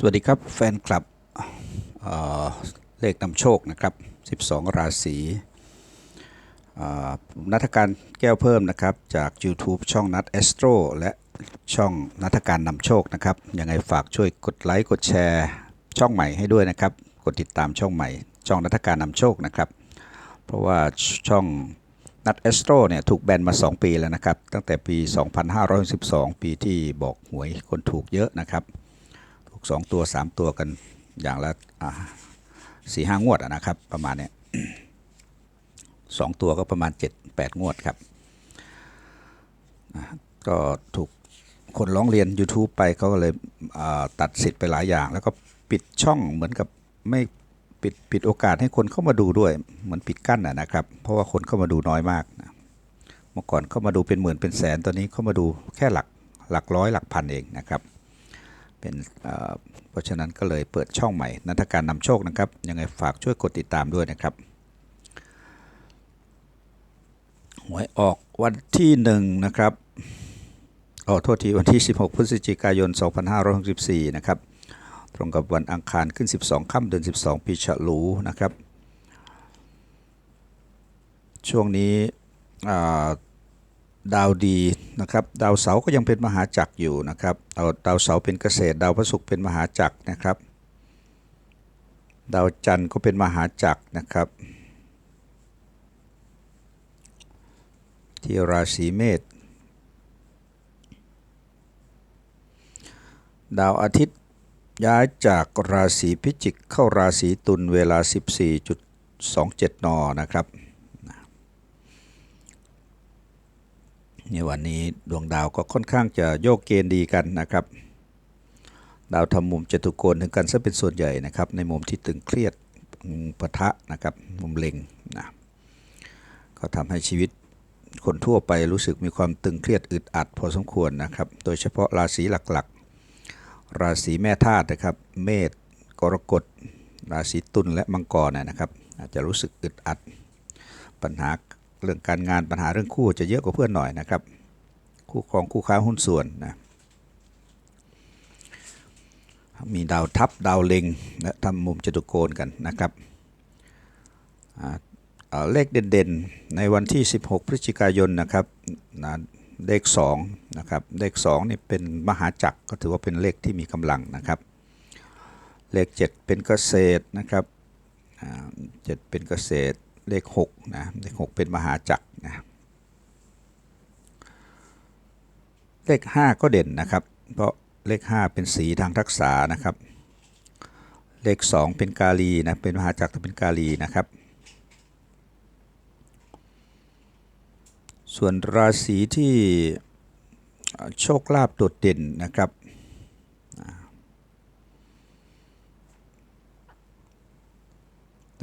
สวัสดีครับแฟนคลับเเลขนำโชคนะครับ 12 ราศีนัทการแก้วเพิ่มนะครับ จาก YouTube ช่องนัทเอสโตรและช่องนัทการนำโชคนะครับ ยังไงฝากช่วยกดไลค์กดแชร์ช่องใหม่ให้ด้วยนะครับ กดติดตามช่องใหม่ ช่องนัทการนำโชคนะครับ เพราะว่าช่องนัทเอสโตรเนี่ยถูกแบนมา 2 ปีแล้วนะครับ ตั้งแต่ปี 2512 ปีที่บอกหวยคนถูกเยอะนะครับ สองตัวสามตัวกันอย่างละสี่ห้างวดนะครับ ประมาณเนี้ยสองตัวก็ประมาณเจ็ดแปดงวดครับก็ถูกคนร้องเรียน YouTube ไปเขาก็เลยตัดสิทธิ์ไปหลายอย่าง แล้วก็ปิดช่องเหมือนกับไม่ปิดปิดโอกาสให้คนเข้ามาดูด้วย เหมือนปิดกั้นนะครับ เพราะว่าคนเข้ามาดูน้อยมากเมื่อก่อนเข้ามาดูเป็นหมื่นเป็นแสนตอนนี้เข้ามาดูแค่หลักหลักร้อยหลักพันเองนะครับ เป็นเพราะฉะนั้นก็เลยเปิดช่องใหม่นันทการนำโชคนะครับ ยังไงฝากช่วยกดติดตามด้วยนะครับหวยออกวันที่หนึ่งนะครับออโทษทีวันที่ 16 พฤศจิกายน 2564 นะครับ ตรงกับวันอังคารขึ้น 12 ค่ำเดือน 12 ปีฉลูนะครับ ช่วงนี้อ่า ดาวดีนะครับดาวเสาก็ยังเป็นมหาจักรอยู่นะครับดาวดาวเสาเป็นเกษตร ดาวพฤหัสเป็นมหาจักรนะครับ ดาวจันทร์ก็เป็นมหาจักรนะครับ ที่ราศีเมษดาวอาทิตย์ย้ายจากราศีพิจิกเข้าราศีตุลเวลา 14.27 นนะครับ ในวันนี้ดวงดาวก็ค่อนข้างจะโยกเกณฑ์ดีกันนะครับ ดาวทำมุมจตุโกณถึงกันซะเป็นส่วนใหญ่นะครับ ในมุมที่ตึงเครียดปะทะนะครับมุมเล็งนะก็ทำให้ชีวิตคนทั่วไปรู้สึกมีความตึงเครียดอึดอัดพอสมควรนะครับ โดยเฉพาะราศีหลักๆ ราศีแม่ธาตุนะครับ เมษกรกฎ ราศีตุลและมังกรนะครับ อาจจะรู้สึกอึดอัด ปัญหา เรื่องการงานปัญหาเรื่องคู่จะเยอะกว่าเพื่อนหน่อยนะครับ คู่ครองคู่ค้าหุ้นส่วนนะมีดาวทับดาวเล็งและทำมุมจตุโกณกันนะครับเลขเด่นๆ ในวันที่ 16 พฤศจิกายนนะครับนะเลข2นะครับเลข2นี่เป็นมหาจักรก็ถือว่าเป็นเลขที่มีกำลังนะครับ เลข 7 เป็นเกษตรนะครับเจ็ดเป็นเกษตร เลข6นะเลข6เป็นมหาจักรนะเลข 5 ก็เด่นนะครับ เพราะเลข 5 เป็นสีทางทักษะนะครับ เลข 2 เป็นกาลีนะเป็นมหาจักรแต่เป็นกาลีนะครับ ส่วนราศีที่โชคลาภโดดเด่นนะครับ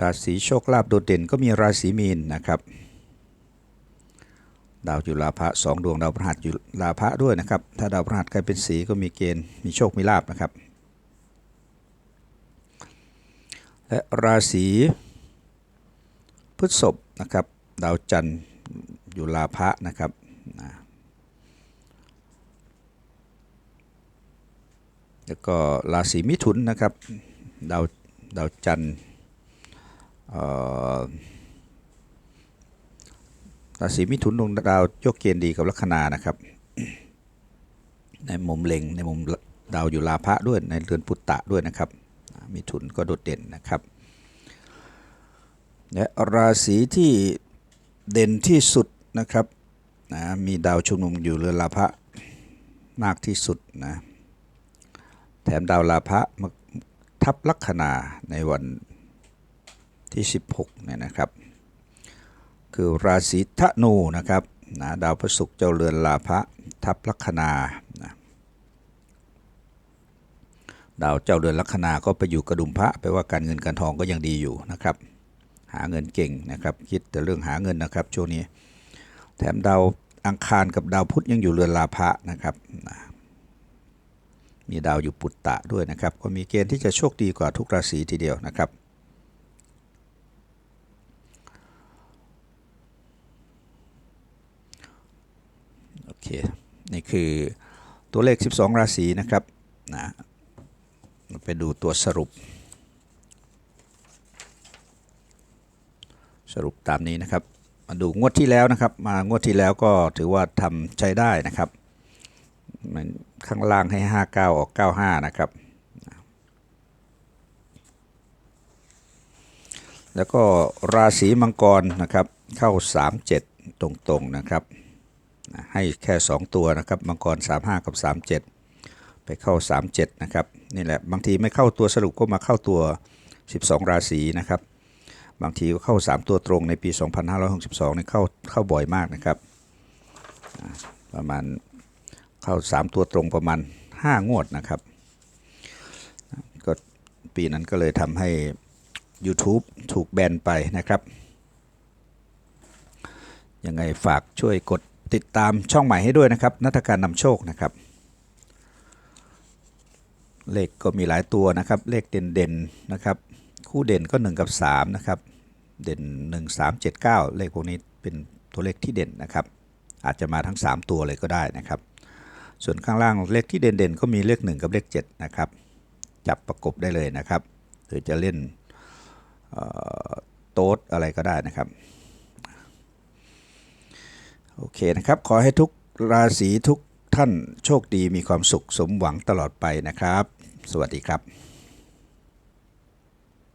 ราศีโชคลาภโดดเด่นก็มีราศีมีนนะครับ ดาวอยู่ลาภะสองดวงดาวพฤหัสอยู่ลาภะด้วยนะครับ ถ้าดาวพฤหัสกลายเป็นสีก็มีเกณฑ์มีโชคมีลาภนะครับ และราศีพฤษภนะครับ ดาวจันทร์อยู่ลาภะนะครับแล้วก็ราศีมิถุนนะครับ ดาวดาวจันทร์ ราศีมิถุนดวงดาวโยกเกณฑ์ดีกับลัคนานะครับ ในมุมเล็งในมุมดาวอยู่ลาภะด้วยในเรือนปุตตะด้วยนะครับ มิถุนก็โดดเด่นนะครับและราศีที่เด่นที่สุดนะครับนะมีดาวชุมนุมอยู่เรือนลาภะมากที่สุดนะแถมดาวลาภะมาทับลัคนาในวัน ที่ 16เนี่ยนะครับ คือราศีธนูนะครับนะดาวพฤหัสเจ้าเรือนลาภะทับลัคนานะดาวเจ้าเรือนลัคนาก็ไปอยู่กระดุมพระแปลว่าการเงินการทองก็ยังดีอยู่นะครับ หาเงินเก่งนะครับ คิดแต่เรื่องหาเงินนะครับช่วงนี้ แถมดาวอังคารกับดาวพุธยังอยู่เรือนลาภะนะครับนะมีดาวอยู่ปุตตะด้วยนะครับ ก็มีเกณฑ์ที่จะโชคดีกว่าทุกราศีทีเดียวนะครับ เค นี่คือตัวเลข 12 ราศีนะครับนะไปดูตัวสรุป สรุปตามนี้นะครับ มาดูงวดที่แล้วนะครับ มางวดที่แล้วก็ถือว่าทำใช้ได้นะครับมันข้างล่างให้ 59 ออก 95 นะครับ แล้วก็ราศีมังกรนะครับ เข้า 37 ตรงๆนะครับ ให้แค่ 2 ตัวนะครับมังกร 35 กับ 37 ไปเข้า 37 นะครับนี่แหละบางทีไม่เข้าตัวสรุปก็มาเข้าตัว 12 ราศีนะครับ บางทีก็เข้า 3 ตัวตรงในปี 2562เนี่ยเข้าเข้าบ่อยมากนะครับ ประมาณเข้า 3 ตัวตรงประมาณ 5 งวดนะครับก็ปีนั้นก็เลยทำให้ YouTube ถูกแบนไปนะครับ ยังไงฝากช่วยกด ติดตามช่องใหม่ให้ด้วยนะครับนัทการนำโชคนะครับ เลขก็มีหลายตัวนะครับ เลขเด่นๆนะครับ คู่เด่นก็ 1 กับ3นะครับเด่น 1 3 7 9 เลขพวกนี้เป็นตัวเลขที่เด่นนะครับ อาจจะมาทั้ง 3 ตัวเลยก็ได้นะครับ ส่วนข้างล่างเลขที่เด่นๆ ก็มีเลข 1 กับเลข7นะครับจับประกบได้เลยนะครับ หรือจะเล่นโต๊ดอะไรก็ได้นะครับ โอเคนะครับ ขอให้ทุกราศีทุกท่านโชคดีมีความสุขสมหวังตลอดไปนะครับ สวัสดีครับ